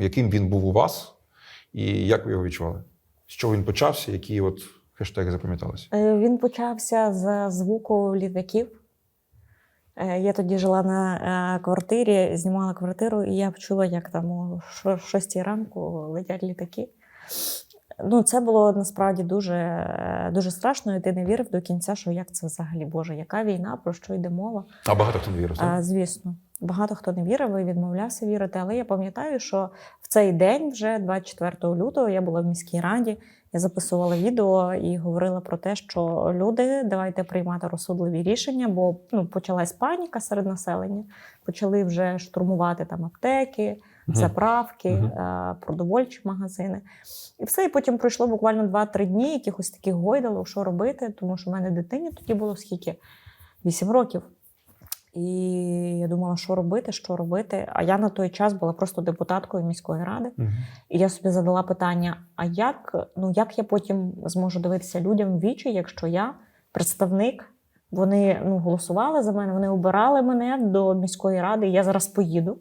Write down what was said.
яким він був у вас, і як ви його відчували? З чого він почався, які от хештеги запам'яталися? Е, Він почався з звуку літаків. Е, Я тоді жила на е, квартирі, знімала квартиру, і я почула, як там о шо- шостій ранку летять літаки. Ну, це було насправді дуже, дуже страшно, і ти не вірив до кінця, що як це взагалі Боже, яка війна, про що йде мова. А багато хто не вірив. так? Звісно, багато хто не вірив і відмовлявся вірити. Але я пам'ятаю, що в цей день, вже 24 лютого, я була в міській раді. Я записувала відео і говорила про те, що люди, давайте приймати розсудливі рішення, бо ну, почалась паніка серед населення. Почали вже штурмувати там аптеки, заправки, е, продовольчі магазини. І все. І потім пройшло буквально 2-3 дні, якихось таких гойдалок, що робити, тому що в мене дитині тоді було скільки? 8 років. І я думала, що робити, що робити. А я на той час була просто депутаткою міської ради. Мгм. І я собі задала питання: а як, ну, як я потім зможу дивитися людям в вічі, якщо я представник? Вони ну, голосували за мене, вони обирали мене до міської ради. і Я зараз поїду.